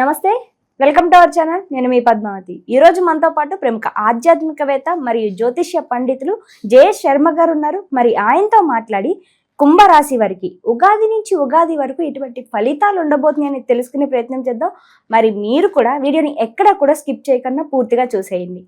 నమస్తే welcome to our channel. నేను మీ పద్మావతి. ఈ రోజు మనతో పాటు ప్రముఖ ఆధ్యాత్మికవేత్త మరియు జ్యోతిష్య పండితులు జయేష్ శర్మ గారు ఉన్నారు. మరి ఆయనతో మాట్లాడి కుంభరాశి వారికి ఉగాది నుంచి ఉగాది వరకు ఇటువంటి ఫలితాలు ఉండబోతున్నాయని తెలుసుకునే ప్రయత్నం చేద్దాం. మరి మీరు కూడా వీడియోని ఎక్కడా కూడా స్కిప్ చేయకుండా పూర్తిగా చూసేయండి.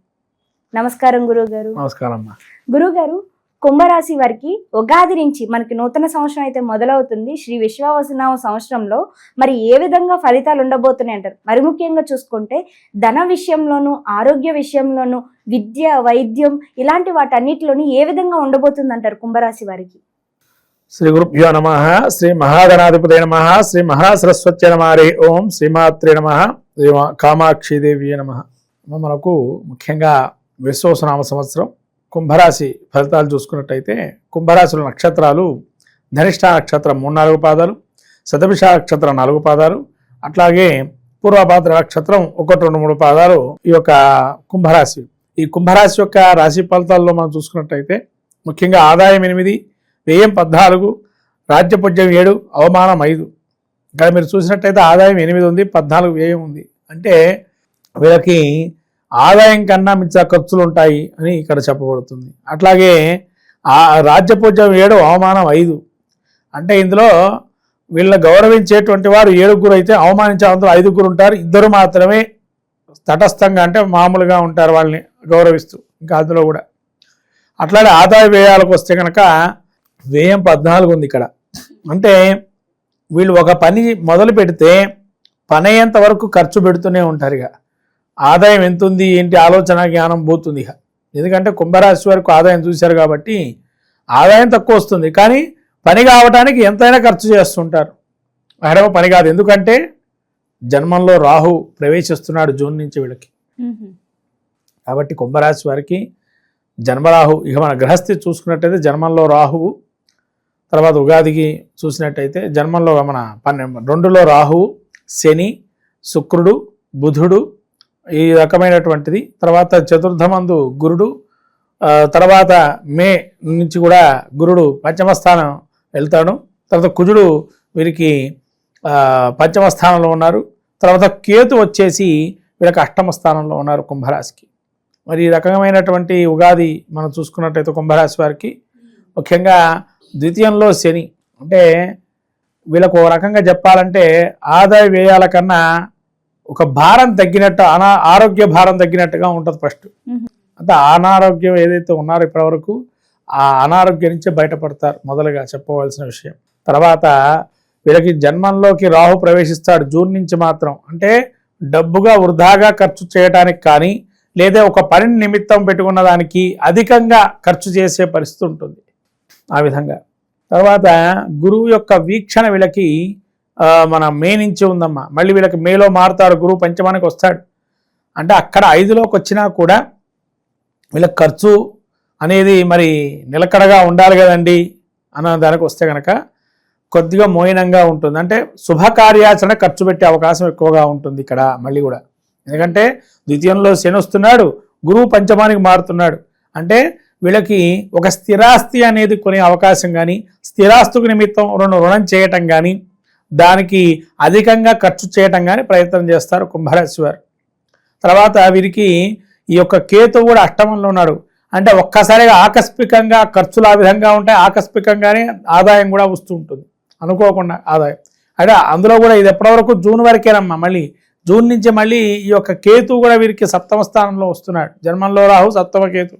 నమస్కారం గురువు గారు నమస్కారం గురువు గారు కుంభరాశి వారికి ఉగాది నుంచి మనకి నూతన సంవత్సరం అయితే మొదలవుతుంది. శ్రీ విశ్వావసనామ సంవత్సరంలో మరి ఏ విధంగా ఫలితాలు ఉండబోతున్నాయి అంటారు? మరి ముఖ్యంగా చూసుకుంటే ధన విషయంలోనూ ఆరోగ్య విషయంలోనూ విద్య వైద్యం ఇలాంటి వాటన్నిటిలోని ఏ విధంగా ఉండబోతుంది అంటారు కుంభరాశి వారికి? శ్రీ గురుభ్యో నమ శ్రీ మహాగణాధిపతి నమ శ్రీ మహాసరస్వత్య నమారే ఓం శ్రీమాత్రే నమ శ్రీ కామాక్షిదేవి నమ. మనకు ముఖ్యంగా విశ్వసనామ సంవత్సరం కుంభరాశి ఫలితాలు చూసుకున్నట్టయితే కుంభరాశుల నక్షత్రాలు ధనిష్ట నక్షత్రం మూడు నాలుగు పాదాలు శతభిష నక్షత్రం నాలుగు పాదాలు అట్లాగే పూర్వభాద్ర నక్షత్రం ఒకటి రెండు మూడు పాదాలు ఈ యొక్క కుంభరాశి. ఈ కుంభరాశి యొక్క రాశి ఫలితాల్లో మనం చూసుకున్నట్టయితే ముఖ్యంగా ఆదాయం ఎనిమిది వ్యయం పద్నాలుగు రాజ్యపుజ్యం ఏడు అవమానం ఐదు. ఇక్కడ మీరు చూసినట్టయితే ఆదాయం ఎనిమిది ఉంది పద్నాలుగు వ్యయం ఉంది. అంటే వీళ్ళకి ఆదాయం కన్నా మించిన ఖర్చులు ఉంటాయి అని ఇక్కడ చెప్పబడుతుంది. అట్లాగే ఆ రాజ్యపూజ్యం ఏడు అవమానం ఐదు. అంటే ఇందులో వీళ్ళ గౌరవించేటువంటి వారు ఏడుగురు అయితే అవమానించే అందులో ఐదుగురు ఉంటారు. ఇద్దరు మాత్రమే తటస్థంగా అంటే మామూలుగా ఉంటారు వాళ్ళని గౌరవిస్తూ ఇంకా అందులో కూడా. అట్లాగే ఆదాయ వ్యయాలకు వస్తే కనుక వ్యయం పద్నాలుగు ఉంది ఇక్కడ. అంటే వీళ్ళు ఒక పని మొదలు పెడితే పని అయ్యేంత వరకు ఖర్చు పెడుతూనే ఉంటారు ఇక. ఆదాయం ఎంత ఉంది ఏంటి ఆలోచన జ్ఞానం పోతుంది. ఎందుకంటే కుంభరాశి వరకు ఆదాయం చూశారు కాబట్టి ఆదాయం తక్కువ వస్తుంది. కానీ పని కావడానికి ఎంతైనా ఖర్చు చేస్తుంటారు. అక్కడేమో పని కాదు. ఎందుకంటే జన్మంలో రాహు ప్రవేశిస్తున్నాడు జూన్ నుంచి వీళ్ళకి. కాబట్టి కుంభరాశి వారికి జన్మరాహు ఇక మన గ్రహస్థితి చూసుకున్నట్టయితే జన్మంలో రాహువు తర్వాత ఉగాదికి చూసినట్టయితే జన్మంలో మన పన్నెండు రెండులో రాహువు శని శుక్రుడు బుధుడు ఈ రకమైనటువంటిది. తర్వాత చతుర్థమందు గురుడు తర్వాత మే నుంచి కూడా గురుడు పంచమ స్థానం వెళ్తాడు. తర్వాత కుజుడు వీరికి పంచమ స్థానంలో ఉన్నారు. తర్వాత కేతు వచ్చేసి వీళ్ళకి అష్టమ స్థానంలో ఉన్నారు కుంభరాశికి. మరి ఈ రకమైనటువంటి ఉగాది మనం చూసుకున్నట్టయితే కుంభరాశి వారికి ముఖ్యంగా ద్వితీయంలో శని. అంటే వీళ్ళకు ఒక రకంగా చెప్పాలంటే ఆదాయ వ్యయాల కన్నా ఒక భారం తగ్గినట్టు అనా ఆరోగ్య భారం తగ్గినట్టుగా ఉంటుంది ఫస్ట్ అంటే అనారోగ్యం ఏదైతే ఉన్నారో ఇప్పటివరకు ఆ అనారోగ్యం నుంచి బయటపడతారు మొదలుగా చెప్పవలసిన విషయం. తర్వాత వీళ్ళకి జన్మంలోకి రాహు ప్రవేశిస్తాడు జూన్ నుంచి మాత్రం. అంటే డబ్బుగా వృధాగా ఖర్చు చేయడానికి కానీ లేదా ఒక పనిని నిమిత్తం పెట్టుకున్న దానికి అధికంగా ఖర్చు చేసే పరిస్థితి ఉంటుంది ఆ విధంగా. తర్వాత గురువు యొక్క వీక్షణ వీళ్ళకి మన మే నుంచి ఉందమ్మా. మళ్ళీ వీళ్ళకి మేలో మారుతారు గురువు పంచమానికి వస్తాడు. అంటే అక్కడ ఐదులోకి వచ్చినా కూడా వీళ్ళకి ఖర్చు అనేది మరి నిలకడగా ఉండాలి కదండి అన్న దానికి వస్తే కనుక కొద్దిగా మోయినంగా ఉంటుంది. అంటే శుభకార్యాచరణ ఖర్చు పెట్టే అవకాశం ఎక్కువగా ఉంటుంది ఇక్కడ మళ్ళీ కూడా. ఎందుకంటే ద్వితీయంలో శని వస్తున్నాడు గురువు పంచమానికి మారుతున్నాడు. అంటే వీళ్ళకి ఒక స్థిరాస్తి అనేది కొనే అవకాశం కానీ స్థిరాస్తుకు నిమిత్తం రుణం రుణం చేయటం కానీ దానికి అధికంగా ఖర్చు చేయటం కానీ ప్రయత్నం చేస్తారు కుంభరాశి వారు. తర్వాత వీరికి ఈ యొక్క కేతు కూడా అష్టమంలో ఉన్నాడు. అంటే ఒక్కసారిగా ఆకస్మికంగా ఖర్చులు ఆ విధంగా ఉంటాయి ఆకస్మికంగానే ఆదాయం కూడా వస్తూ ఉంటుంది. అనుకోకుండా ఆదాయం. అంటే అందులో కూడా ఇది ఎప్పటివరకు జూన్ వరకేనమ్మా మళ్ళీ. జూన్ నుంచి మళ్ళీ ఈ యొక్క కేతు కూడా వీరికి సప్తమ స్థానంలో వస్తున్నాడు. జన్మంలో రాహు సప్తమ కేతు.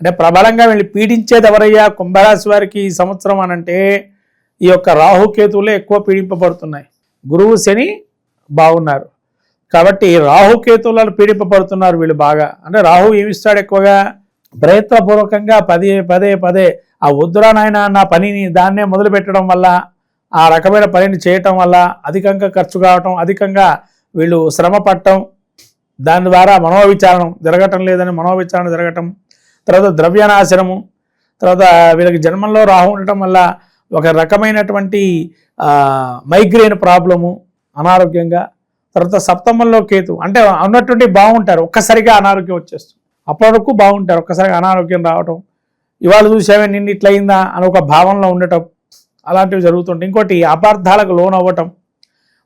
అంటే ప్రబలంగా వీళ్ళు పీడించేది ఎవరయ్యా కుంభరాశి వారికి ఈ సంవత్సరం అనంటే ఈ యొక్క రాహుకేతువులే ఎక్కువ పీడింపబడుతున్నాయి. గురువు శని బాగున్నారు. కాబట్టి రాహుకేతువులను పీడింపబడుతున్నారు వీళ్ళు బాగా. అంటే రాహు ఏమిస్తాడు ఎక్కువగా? ప్రయత్నపూర్వకంగా పదే పదే పదే ఆ వద్దురా నాయన నా పనిని దాన్నే మొదలు పెట్టడం వల్ల ఆ రకమైన పనిని చేయటం వల్ల అధికంగా ఖర్చు కావటం అధికంగా వీళ్ళు శ్రమ పడటం దాని ద్వారా మనోవిచారణం జరగటం లేదని మనోవిచారణ జరగటం తర్వాత ద్రవ్యనాశనము తర్వాత వీళ్ళకి జన్మంలో రాహు ఉండటం వల్ల ఒక రకమైనటువంటి మైగ్రేన్ ప్రాబ్లము అనారోగ్యంగా తర్వాత సప్తమంలో కేతు అంటే ఉన్నటువంటి బాగుంటారు ఒక్కసారిగా అనారోగ్యం వచ్చేస్తుంది. అప్పటి వరకు బాగుంటారు ఒక్కసారిగా అనారోగ్యం రావటం ఇవాళ చూసామే నిన్న ఇట్లయిందా అని ఒక భావనలో ఉండటం అలాంటివి జరుగుతుంటాయి. ఇంకోటి అపార్థాలకు లోన్ అవ్వటం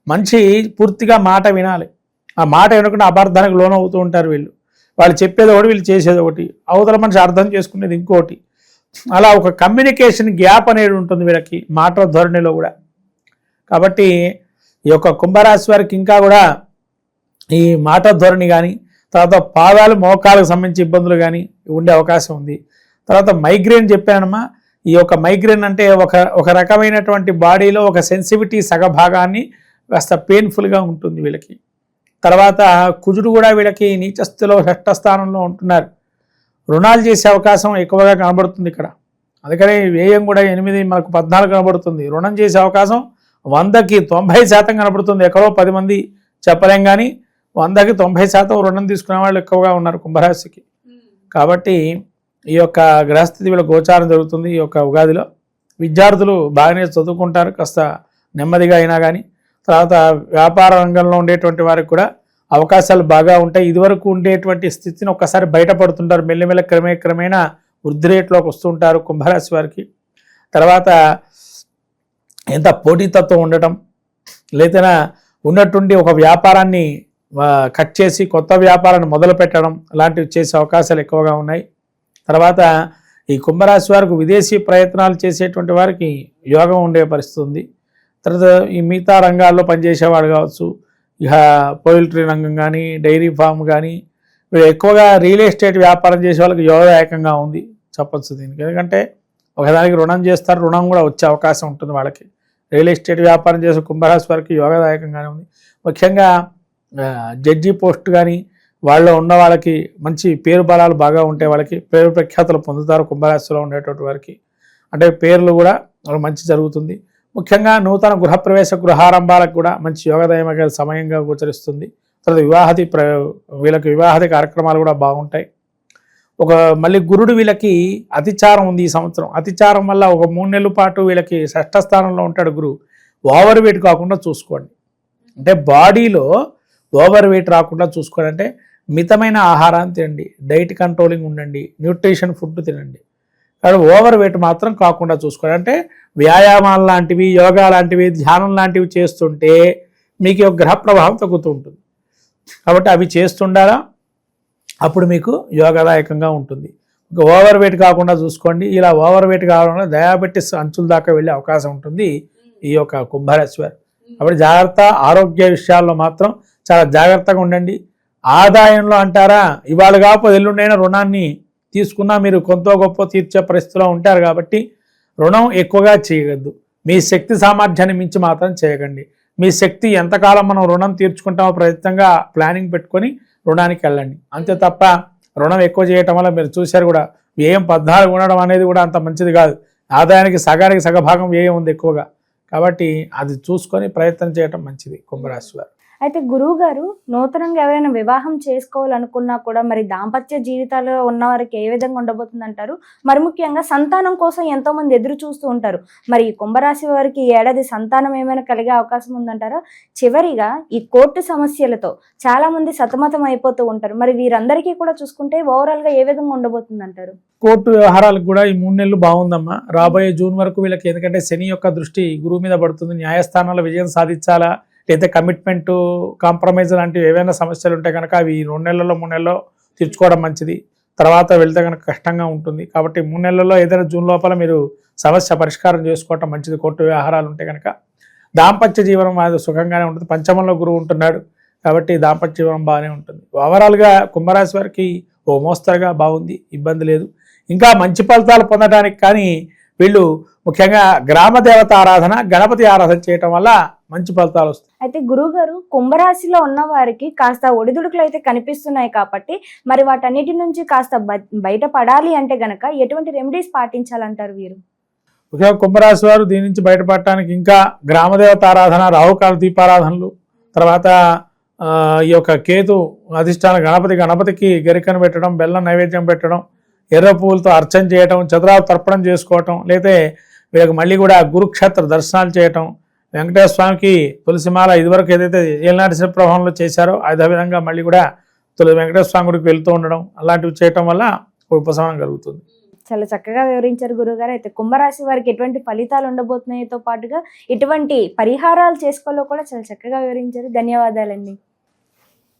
మనిషి పూర్తిగా మాట వినాలి. ఆ మాట వినకుండా అపార్థానికి లోన్ అవుతూ ఉంటారు వీళ్ళు. వాళ్ళు చెప్పేది ఒకటి వీళ్ళు చేసేది ఒకటి. అవతల మనిషి అర్థం చేసుకునేది ఇంకోటి. అలా ఒక కమ్యూనికేషన్ గ్యాప్ అనేది ఉంటుంది వీళ్ళకి మాట ధోరణిలో కూడా. కాబట్టి ఈ యొక్క కుంభరాశి వారికి ఇంకా కూడా ఈ మాట ధోరణి కానీ తర్వాత పాదాలు మోకాలకు సంబంధించి ఇబ్బందులు కానీ ఉండే అవకాశం ఉంది. తర్వాత మైగ్రేన్ చెప్పానమ్మా ఈ యొక్క మైగ్రేన్ అంటే ఒక ఒక రకమైనటువంటి బాడీలో ఒక సెన్సిటివిటీ సగభాగాన్ని కాస్త పెయిన్ఫుల్గా ఉంటుంది వీళ్ళకి. తర్వాత కుజుడు కూడా వీళ్ళకి నీచస్థితిలో షష్ఠ స్థానంలో ఉంటున్నారు. రుణాలు చేసే అవకాశం ఎక్కువగా కనబడుతుంది ఇక్కడ. అందుకని వ్యయం కూడా ఎనిమిది మనకు పద్నాలుగు కనబడుతుంది. రుణం చేసే అవకాశం వందకి తొంభై శాతం కనబడుతుంది. ఎక్కడో పది మంది చెప్పలేం కానీ వందకి తొంభై శాతం రుణం తీసుకునే వాళ్ళు ఎక్కువగా ఉన్నారు కుంభరాశికి. కాబట్టి ఈ యొక్క గ్రహస్థితి వీళ్ళ గోచారం జరుగుతుంది ఈ యొక్క ఉగాదిలో. విద్యార్థులు బాగానే చదువుకుంటారు కాస్త నెమ్మదిగా అయినా కానీ తర్వాత వ్యాపార రంగంలో ఉండేటువంటి వారికి కూడా అవకాశాలు బాగా ఉంటాయి. ఇదివరకు ఉండేటువంటి స్థితిని ఒక్కసారి బయటపడుతుంటారు. మెల్లిమెల్ల క్రమే క్రమేణా వృద్ధి రేట్లోకి వస్తుంటారు కుంభరాశి వారికి. తర్వాత ఎంత పోటీతత్వం ఉండటం లేదైనా ఉన్నట్టుండి ఒక వ్యాపారాన్ని కట్ చేసి కొత్త వ్యాపారాన్ని మొదలు పెట్టడం లాంటివి చేసే అవకాశాలు ఎక్కువగా ఉన్నాయి. తర్వాత ఈ కుంభరాశి వారికి విదేశీ ప్రయత్నాలు చేసేటువంటి వారికి యోగం ఉండే పరిస్థితి ఉంది. తర్వాత ఈ మిగతా రంగాల్లో పనిచేసేవాడు కావచ్చు ఇక పోయిల్ట్రీ రంగం కానీ డైరీ ఫామ్ కానీ వీళ్ళు ఎక్కువగా రియల్ ఎస్టేట్ వ్యాపారం చేసే వాళ్ళకి యోగదాయకంగా ఉంది చెప్పొచ్చు దీనికి. ఎందుకంటే ఒకదానికి రుణం చేస్తారు రుణం కూడా వచ్చే అవకాశం ఉంటుంది వాళ్ళకి. రియల్ ఎస్టేట్ వ్యాపారం చేసే కుంభరాశి వారికి యోగదాయకంగానే ఉంది. ముఖ్యంగా జడ్జి పోస్ట్ కానీ వాళ్ళలో ఉన్న వాళ్ళకి మంచి పేరు బలాలు బాగా ఉంటాయి వాళ్ళకి పేరు ప్రఖ్యాతలు పొందుతారు కుంభరాశిలో ఉండేటువంటి వారికి. అంటే పేర్లు కూడా మంచి జరుగుతుంది. ముఖ్యంగా నూతన గృహప్రవేశ గృహారంభాలకు కూడా మంచి యోగదాయక సమయంగా గోచరిస్తుంది. తర్వాత వివాహది ప్ర వీళ్ళకి వివాహది కార్యక్రమాలు కూడా బాగుంటాయి. ఒక మళ్ళీ గురుడు వీళ్ళకి అతిచారం ఉంది ఈ సంవత్సరం. అతిచారం వల్ల ఒక మూడు నెలల పాటు వీళ్ళకి షష్ఠ స్థానంలో ఉంటాడు గురువు ఓవర్ వెయిట్ కాకుండా చూసుకోండి. అంటే బాడీలో ఓవర్ వెయిట్ రాకుండా చూసుకోవాలంటే అంటే మితమైన ఆహారాన్ని తినండి. డైట్ కంట్రోలింగ్ ఉండండి. న్యూట్రిషన్ ఫుడ్ తినండి. కానీ ఓవర్ వెయిట్ మాత్రం కాకుండా చూసుకోండి అంటే వ్యాయామాలు లాంటివి యోగా లాంటివి ధ్యానం లాంటివి చేస్తుంటే మీకు గ్రహ ప్రభావం తగ్గుతూ ఉంటుంది. కాబట్టి అవి చేస్తుండాలా? అప్పుడు మీకు యోగదాయకంగా ఉంటుంది. ఇంకా ఓవర్ వెయిట్ కాకుండా చూసుకోండి. ఇలా ఓవర్ వెయిట్ కావాలన్నా డయాబెటిస్ అంచుల దాకా వెళ్ళే అవకాశం ఉంటుంది ఈ యొక్క కుంభరాశి వారు. కాబట్టి జాగ్రత్త ఆరోగ్య విషయాల్లో మాత్రం చాలా జాగ్రత్తగా ఉండండి. ఆదాయంలో అంటారా? ఇవాళ కాకపోతే ఎల్లుండైనా రుణాన్ని తీసుకున్నా మీరు కొంత గొప్ప తీర్చే పరిస్థితిలో ఉంటారు కాబట్టి రుణం ఎక్కువగా చేయగద్దు మీ శక్తి సామర్థ్యాన్ని మించి మాత్రం చేయకండి. మీ శక్తి ఎంతకాలం మనం రుణం తీర్చుకుంటామో ప్రయత్నంగా ప్లానింగ్ పెట్టుకొని రుణానికి వెళ్ళండి. అంతే తప్ప రుణం ఎక్కువ చేయటం వల్ల మీరు చూశారు కూడా వ్యయం పద్నాలుగు ఉండడం అనేది కూడా అంత మంచిది కాదు. ఆదాయానికి సగానికి సగభాగం వ్యయం ఉంది ఎక్కువగా. కాబట్టి అది చూసుకొని ప్రయత్నం చేయటం మంచిది కుంభరాశి వారు. అయితే గురువు గారు నూతనంగా ఎవరైనా వివాహం చేసుకోవాలనుకున్నా కూడా మరి దాంపత్య జీవితాల్లో ఉన్న వారికి ఏ విధంగా ఉండబోతుంది అంటారు మరి ముఖ్యంగా సంతానం కోసం ఎంతో మంది ఎదురు చూస్తూ ఉంటారు. మరి ఈ కుంభరాశి వారికి ఈ ఏడాది సంతానం ఏమైనా కలిగే అవకాశం ఉందంటారా? చివరిగా ఈ కోర్టు సమస్యలతో చాలా మంది సతమతం అయిపోతూ ఉంటారు. మరి వీరందరికీ కూడా చూసుకుంటే ఓవరాల్గా ఏ విధంగా ఉండబోతుంది అంటారు కోర్టు వ్యవహారాలకు కూడా ఈ మూడు నెలలు బాగుందమ్మా. రాబోయే జూన్ వరకు వీళ్ళకి ఎందుకంటే శని యొక్క దృష్టి గురువు మీద పడుతుంది. న్యాయస్థానాల విజయం సాధించాలా? లేదా కమిట్మెంట్ కాంప్రమైజ్ లాంటివి ఏవైనా సమస్యలు ఉంటే కనుక అవి రెండు నెలల్లో మూడు నెలల్లో తీర్చుకోవడం మంచిది. తర్వాత వెళ్తే కనుక కష్టంగా ఉంటుంది. కాబట్టి మూడు నెలల్లో ఏదైనా జూన్ లోపల మీరు సమస్య పరిష్కారం చేసుకోవటం మంచిది. కోర్టు వ్యవహారాలు ఉంటే కనుక దాంపత్య జీవనం అది సుఖంగానే ఉంటుంది. పంచమంలో గురువు ఉంటున్నాడు. కాబట్టి దాంపత్య జీవనం బాగానే ఉంటుంది. ఓవరాల్గా కుంభరాశి వారికి ఓ మోస్తరుగా బాగుంది. ఇబ్బంది లేదు. ఇంకా మంచి ఫలితాలు పొందడానికి కానీ వీళ్ళు ముఖ్యంగా గ్రామ దేవత ఆరాధన గణపతి ఆరాధన చేయటం వల్ల మంచి ఫలితాలు వస్తాయి. అయితే గురువుగారు కుంభరాశిలో ఉన్న వారికి కాస్త ఒడిదుడుకులు అయితే కనిపిస్తున్నాయి కాబట్టి మరి వాటన్నిటి నుంచి కాస్త బయటపడాలి అంటే గనక ఎటువంటి రెమెడీస్ పాటించాలంటారు వీరు? ముఖ్యంగా కుంభరాశి వారు దీని నుంచి బయటపడటానికి ఇంకా గ్రామదేవత ఆరాధన రాహుకాల దీపారాధనలు తర్వాత ఈ యొక్క కేతు అధిష్టాన గణపతి గణపతికి గరికను పెట్టడం బెల్లం నైవేద్యం పెట్టడం ఎర్ర పువ్వులతో అర్చన చేయటం చతురావు తర్పణం చేసుకోవటం లేతే వీళ్ళకి మళ్ళీ కూడా గురుక్షేత్ర దర్శనాలు చేయటం వెంకటేశ్వర స్వామికి తులసిమాల ఇదివరకు ఏదైతే ఏలనాటి ప్రభావంలో చేశారో అదే విధంగా మళ్ళీ కూడా తులసి వెంకటేశ్వర స్వామి గుడికి వెళ్తూ ఉండడం అలాంటివి చేయటం వల్ల ఉపశమనం కలుగుతుంది. చాలా చక్కగా వివరించారు గురుగారు అయితే కుంభరాశి వారికి ఎటువంటి ఫలితాలు ఉండబోతున్నాయో పాటుగా ఎటువంటి పరిహారాలు చేసుకోవాలో కూడా చాలా చక్కగా వివరించారు. ధన్యవాదాలండి.